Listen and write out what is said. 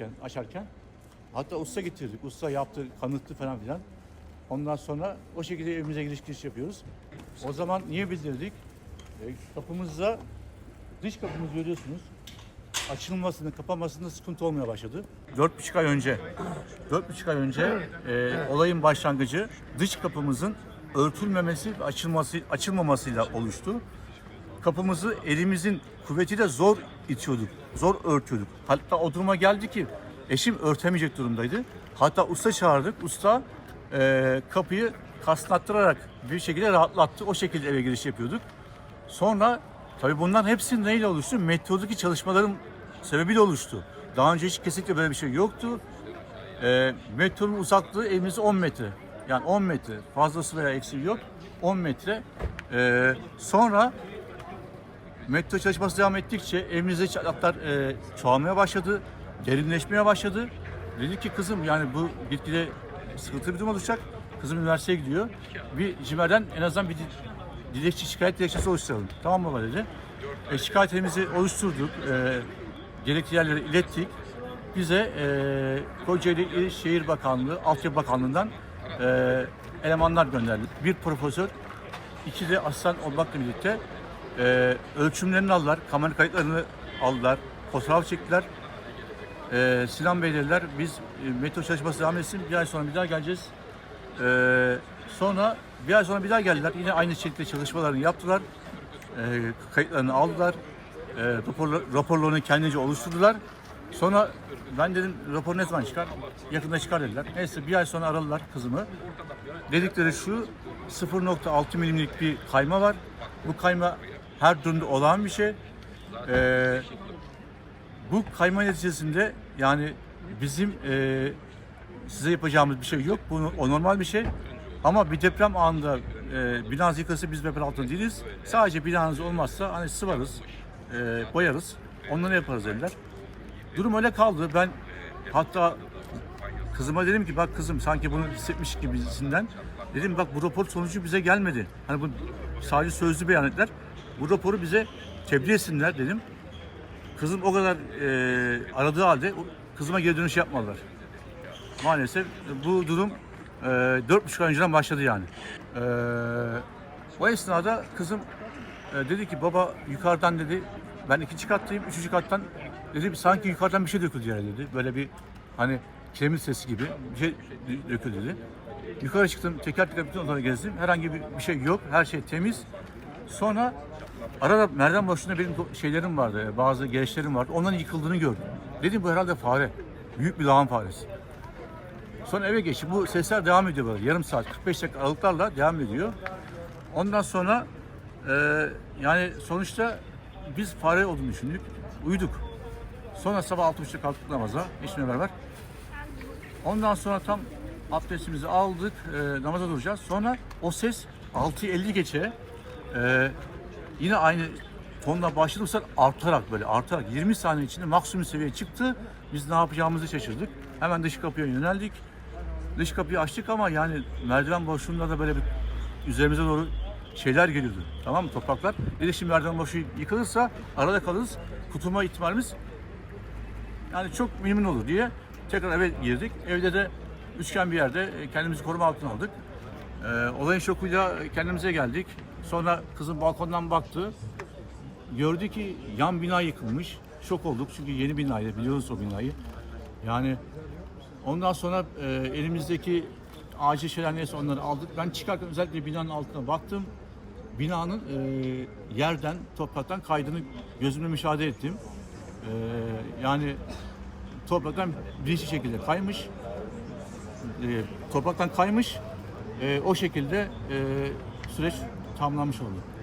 yaparken, açarken. Hatta usta getirdik. Usta yaptı, kanıttı falan filan. Ondan sonra o şekilde evimize giriş giriş yapıyoruz. O zaman niye bildirdik? E, kapımızda, dış kapımız görüyorsunuz. Açılmasında, kapanmasında sıkıntı olmaya başladı. Dört buçuk ay önce, dört buçuk ay önce e, olayın başlangıcı dış kapımızın örtülmemesi ve açılması, açılmamasıyla oluştu. Kapımızı elimizin kuvvetiyle zor itiyorduk, zor örtüyorduk. Hatta o duruma geldi ki eşim örtemeyecek durumdaydı. Hatta usta çağırdık. Usta e, kapıyı kasnattırarak bir şekilde rahatlattı. O şekilde eve giriş yapıyorduk. Sonra tabii bunların hepsi neyle oluştu? Metodaki çalışmaların sebebiyle oluştu. Daha önce hiç kesinlikle böyle bir şey yoktu. E, metronun uzaklığı evimize 10 metre. Yani 10 metre. Fazlası veya eksiği yok. 10 metre. E, sonra metro çalışması devam ettikçe evimizde çatlaklar e, çoğalmaya başladı. Derinleşmeye başladı. Dedi ki kızım yani bu gitgide sıkıntılı bir durum olacak. Kızım üniversiteye gidiyor. Bir cimerden en azından bir di- dilekçe şikayet dilekçesi oluşturalım. Tamam baba dedi. E, şikayetimizi oluşturduk. E, gerekli yerlere ilettik. Bize e, Kocaeli Şehir Bakanlığı, Altyapı Bakanlığı'ndan e, elemanlar gönderdi. Bir profesör, iki de asistan olmakla birlikte e, ölçümlerini aldılar, kamera kayıtlarını aldılar, fotoğraf çektiler. E, Sinan Bey dediler, biz e, metro çalışması devam etsin, bir ay sonra bir daha geleceğiz. E, sonra bir ay sonra bir daha geldiler, yine aynı şekilde çalışmalarını yaptılar. E, kayıtlarını aldılar, e, raporla- raporlarını kendince oluşturdular. Sonra ben dedim rapor ne zaman çıkar? Yakında çıkar dediler. Neyse bir ay sonra aradılar kızımı. Dedikleri şu 0.6 milimlik bir kayma var. Bu kayma her durumda olağan bir şey. Ee, bu kayma neticesinde yani bizim e, size yapacağımız bir şey yok. Bu o normal bir şey. Ama bir deprem anında e, binanız yıkılırsa biz deprem altında değiliz. Sadece binanız olmazsa hani sıvarız, e, boyarız. Onları yaparız dediler. Durum öyle kaldı. Ben hatta kızıma dedim ki bak kızım sanki bunu hissetmiş gibisinden. Dedim bak bu rapor sonucu bize gelmedi. Hani bu sadece sözlü beyan ettiler. Bu raporu bize tebliğ etsinler dedim. Kızım o kadar e, aradığı halde kızıma geri dönüş yapmadılar. Maalesef bu durum e, dört buçuk ay önceden başladı yani. E, o esnada kızım e, dedi ki baba yukarıdan dedi ben ikinci kattayım üçüncü kattan dedi sanki yukarıdan bir şey döküldü yere dedi. Böyle bir hani kiremit sesi gibi bir şey dö- döküldü dedi. Yukarı çıktım teker teker bütün odaları gezdim. Herhangi bir, bir şey yok. Her şey temiz. Sonra arada merdiven boşluğunda benim şeylerim vardı. Bazı gereçlerim vardı. Onların yıkıldığını gördüm. Dedim bu herhalde fare. Büyük bir lağım faresi. Sonra eve geçtim. Bu sesler devam ediyor böyle. Yarım saat, 45 dakika aralıklarla devam ediyor. Ondan sonra e, yani sonuçta biz fare olduğunu düşündük. Uyuduk. Sonra sabah 6.30'da kalktık namaza eşimle beraber. Ondan sonra tam abdestimizi aldık, e, namaza duracağız. Sonra o ses 6.50 geçe e, yine aynı tonla başladı. Bu sefer artarak böyle artarak 20 saniye içinde maksimum seviyeye çıktı. Biz ne yapacağımızı şaşırdık. Hemen dış kapıya yöneldik. Dış kapıyı açtık ama yani merdiven boşluğunda da böyle bir üzerimize doğru şeyler geliyordu. Tamam mı topraklar? Dedi şimdi merdiven boşluğu yıkılırsa arada kalırız. Kurtulma ihtimalimiz yani çok mühim olur diye tekrar eve girdik. Evde de üçgen bir yerde kendimizi koruma altına aldık. Ee, olayın şokuyla kendimize geldik. Sonra kızım balkondan baktı. Gördü ki yan bina yıkılmış. Şok olduk çünkü yeni binaydı biliyoruz o binayı. Yani ondan sonra e, elimizdeki acil şeyler neyse onları aldık. Ben çıkarken özellikle binanın altına baktım. Binanın e, yerden, topraktan kaydığını gözümle müşahede ettim. E, yani topraktan bilinçli şekilde kaymış. E, topraktan kaymış. E, o şekilde e, süreç tamamlanmış oldu.